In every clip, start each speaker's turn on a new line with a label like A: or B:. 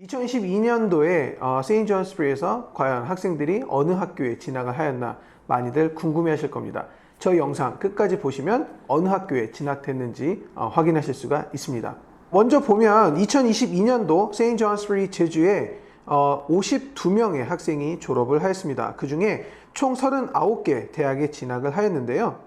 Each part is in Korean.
A: 2022년도에 어, 세인 존스프리에서 과연 학생들이 어느 학교에 진학을 하였나 많이들 궁금해하실 겁니다. 저 영상 끝까지 보시면 어느 학교에 진학됐는지 어, 확인하실 수가 있습니다. 먼저 보면 2022년도 세인 존스프리 제주에 어, 52명의 학생이 졸업을 하였습니다. 그 중에 총 39개 대학에 진학을 하였는데요.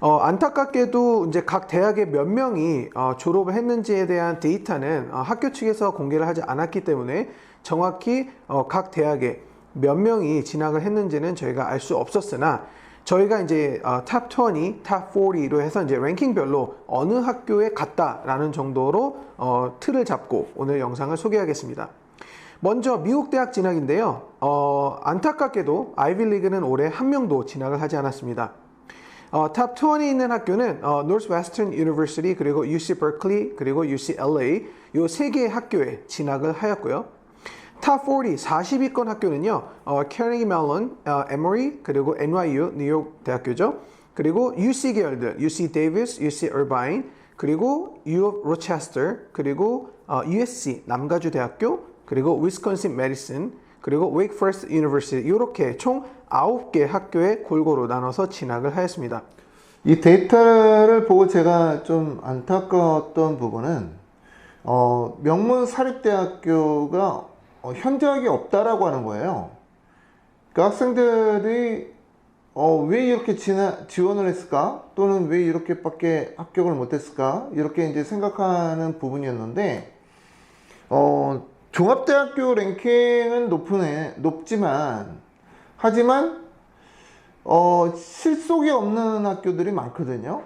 A: 어, 안타깝게도 이제 각 대학의 몇 명이 어, 졸업을 했는지에 대한 데이터는 어, 학교 측에서 공개를 하지 않았기 때문에 정확히 어, 각 대학에 몇 명이 진학을 했는지는 저희가 알 수 없었으나 저희가 이제 어, 탑 20, 탑 40로 해서 이제 랭킹별로 어느 학교에 갔다라는 정도로 어, 틀을 잡고 오늘 영상을 소개하겠습니다. 먼저 미국 대학 진학인데요. 어, 안타깝게도 아이비리그는 올해 한 명도 진학을 하지 않았습니다. 어, 탑 20에 있는 학교는 어, Northwestern University 그리고 UC Berkeley 그리고 UCLA 요세 개의 학교에 진학을 하였고요. 탑 40, 40위권 학교는요. 어, Carnegie Mellon, 어, Emory 그리고 NYU 뉴욕 대학교죠. 그리고 UC 계열들 UC Davis, UC Irvine 그리고 U of Rochester 그리고 어, USC 남가주 대학교 그리고 Wisconsin Madison 그리고 Wake Forest University 이렇게 총 9개 학교에 골고루 나눠서 진학을 하였습니다.
B: 이 데이터를 보고 제가 좀 안타까웠던 부분은 어, 명문 사립대학교가 어, 현저하게 없다라고 하는 거예요. 그 학생들이 어, 왜 이렇게 지나, 지원을 했을까? 또는 왜 이렇게밖에 합격을 못했을까? 이렇게 이제 생각하는 부분이었는데, 어, 종합대학교 랭킹은 높으네, 높지만, 하지만, 어, 실속이 없는 학교들이 많거든요.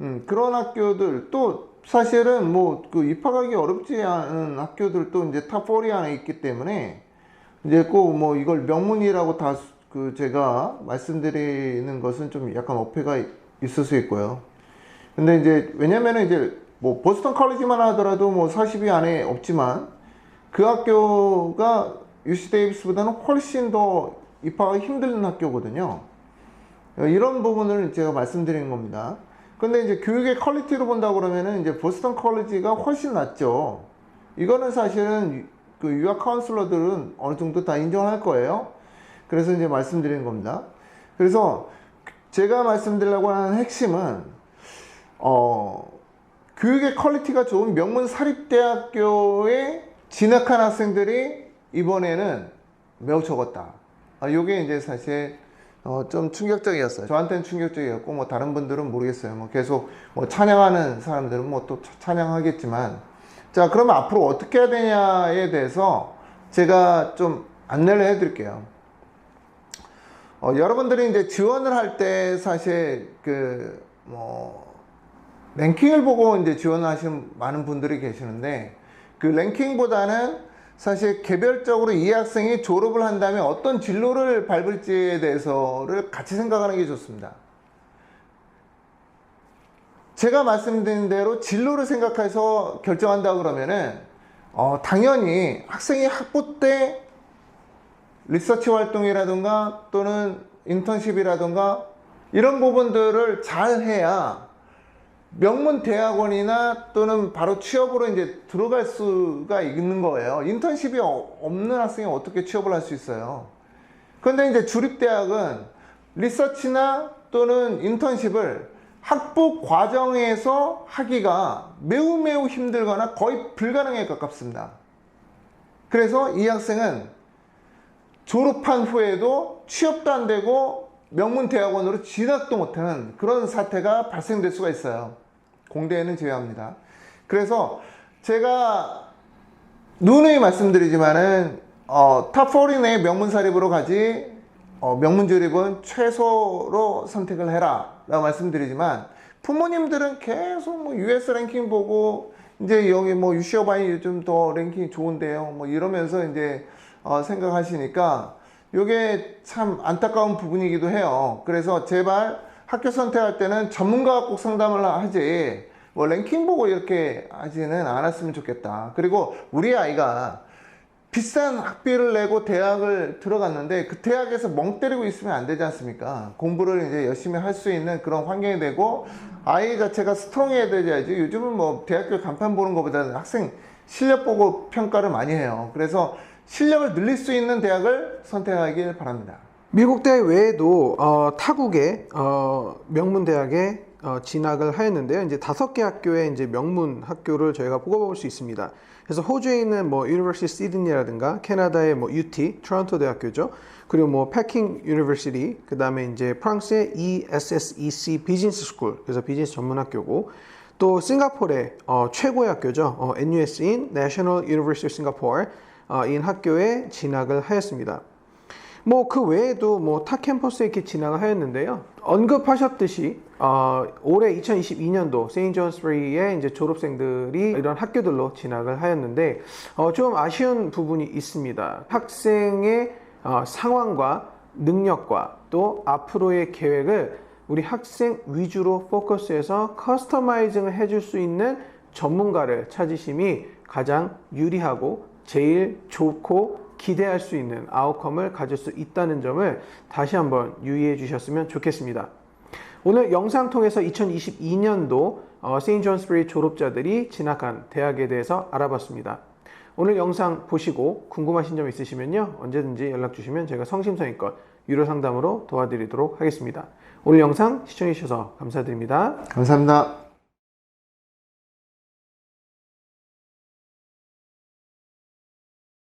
B: 음, 그런 학교들, 또, 사실은 뭐, 그 입학하기 어렵지 않은 학교들도 이제 탑4 안에 있기 때문에, 이제 꼭 뭐 이걸 명문이라고 다 그 제가 말씀드리는 것은 좀 약간 어폐가 있을 수 있고요. 근데 이제 왜냐면은 이제 뭐 보스턴 컬리지만 하더라도 뭐 40위 안에 없지만 그 학교가 UC 데이비스보다는 훨씬 더 입학하기 힘든 학교거든요. 이런 부분을 제가 말씀드리는 겁니다. 근데 이제 교육의 퀄리티로 본다 그러면은 이제 보스턴 컬리지가 훨씬 낫죠. 이거는 사실은 그 유학 카운슬러들은 어느 정도 다 인정할 거예요. 그래서 이제 말씀드리는 겁니다. 그래서 제가 말씀드리려고 하는 핵심은 어, 교육의 퀄리티가 좋은 명문 사립대학교에 진학한 학생들이 이번에는 매우 적었다. 아, 요게 이제 사실 어, 좀 충격적이었어요. 저한테는 충격적이었고, 뭐, 다른 분들은 모르겠어요. 뭐, 계속, 뭐, 찬양하는 사람들은 뭐, 또 찬양하겠지만. 자, 그러면 앞으로 어떻게 해야 되냐에 대해서 제가 좀 안내를 해드릴게요. 어, 여러분들이 이제 지원을 할 때 사실 그, 뭐, 랭킹을 보고 이제 지원하시는 많은 분들이 계시는데 그 랭킹보다는 사실 개별적으로 이 학생이 졸업을 한 다음에 어떤 진로를 밟을지에 대해서를 같이 생각하는 게 좋습니다. 제가 말씀드린 대로 진로를 생각해서 결정한다 그러면은 어, 당연히 학생이 학부 때 리서치 활동이라든가 또는 인턴십이라든가 이런 부분들을 잘 해야 명문 대학원이나 또는 바로 취업으로 이제 들어갈 수가 있는 거예요. 인턴십이 어- 없는 학생이 어떻게 취업을 할 수 있어요? 그런데 이제 주립대학은 리서치나 또는 인턴십을 학부 과정에서 하기가 매우 매우 힘들거나 거의 불가능에 가깝습니다. 그래서 이 학생은 졸업한 후에도 취업도 안 되고 명문 대학원으로 진학도 못하는 그런 사태가 발생될 수가 있어요. 공대에는 제외합니다. 그래서 제가 누누이 말씀드리지만은 어, 탑4 내 명문 사립으로 가지 어, 명문 조립은 최소로 선택을 해라 라고 말씀드리지만 부모님들은 계속 뭐 US 랭킹 보고 이제 여기 뭐 UC 어바이 요즘 더 랭킹이 좋은데요 뭐 이러면서 이제 어, 생각하시니까 이게 참 안타까운 부분이기도 해요 그래서 제발 학교 선택할 때는 전문가가 꼭 상담을 하지 뭐 랭킹 보고 이렇게 하지는 않았으면 좋겠다 그리고 우리 아이가 비싼 학비를 내고 대학을 들어갔는데 그 대학에서 멍 때리고 있으면 안 되지 않습니까? 공부를 이제 열심히 할 수 있는 그런 환경이 되고 아이 자체가 스트롱해야 되지. 요즘은 뭐 대학교 간판 보는 것보다는 학생 실력 보고 평가를 많이 해요. 그래서 실력을 늘릴 수 있는 대학을 선택하길 바랍니다.
A: 미국 대학 외에도 어, 타국의 어, 명문 대학에 어, 진학을 하였는데요. 이제 다섯 개 학교의 이제 명문 학교를 저희가 뽑아볼 수 있습니다. 그래서 호주에 있는 뭐 University 시드니라든가 캐나다의 뭐 UT 토론토 대학교죠. 그리고 뭐 패킹 유니버시티 그다음에 이제 프랑스의 ESSEC 비즈니스 스쿨 그래서 비즈니스 전문 학교고 또 싱가포르의 어, 최고의 학교죠. 어, NUS인 National University of Singapore 어, 인 학교에 진학을 하였습니다. 뭐 그 외에도 뭐 타 캠퍼스에 이렇게 진학을 하였는데요. 언급하셨듯이 어, 올해 2022년도 세인존스버리의 이제 졸업생들이 이런 학교들로 진학을 하였는데 어, 좀 아쉬운 부분이 있습니다. 학생의 어, 상황과 능력과 또 앞으로의 계획을 우리 학생 위주로 포커스해서 커스터마이징을 해줄 수 있는 전문가를 찾으심이 가장 유리하고 제일 좋고 기대할 수 있는 아웃컴을 가질 수 있다는 점을 다시 한번 유의해 주셨으면 좋겠습니다. 오늘 영상 통해서 2022년도 세인 존스부리 졸업자들이 진학한 대학에 대해서 알아봤습니다. 오늘 영상 보시고 궁금하신 점 있으시면요 언제든지 연락 주시면 제가 성심성의껏 유료 상담으로 도와드리도록 하겠습니다. 오늘 영상 시청해 주셔서 감사드립니다.
B: 감사합니다.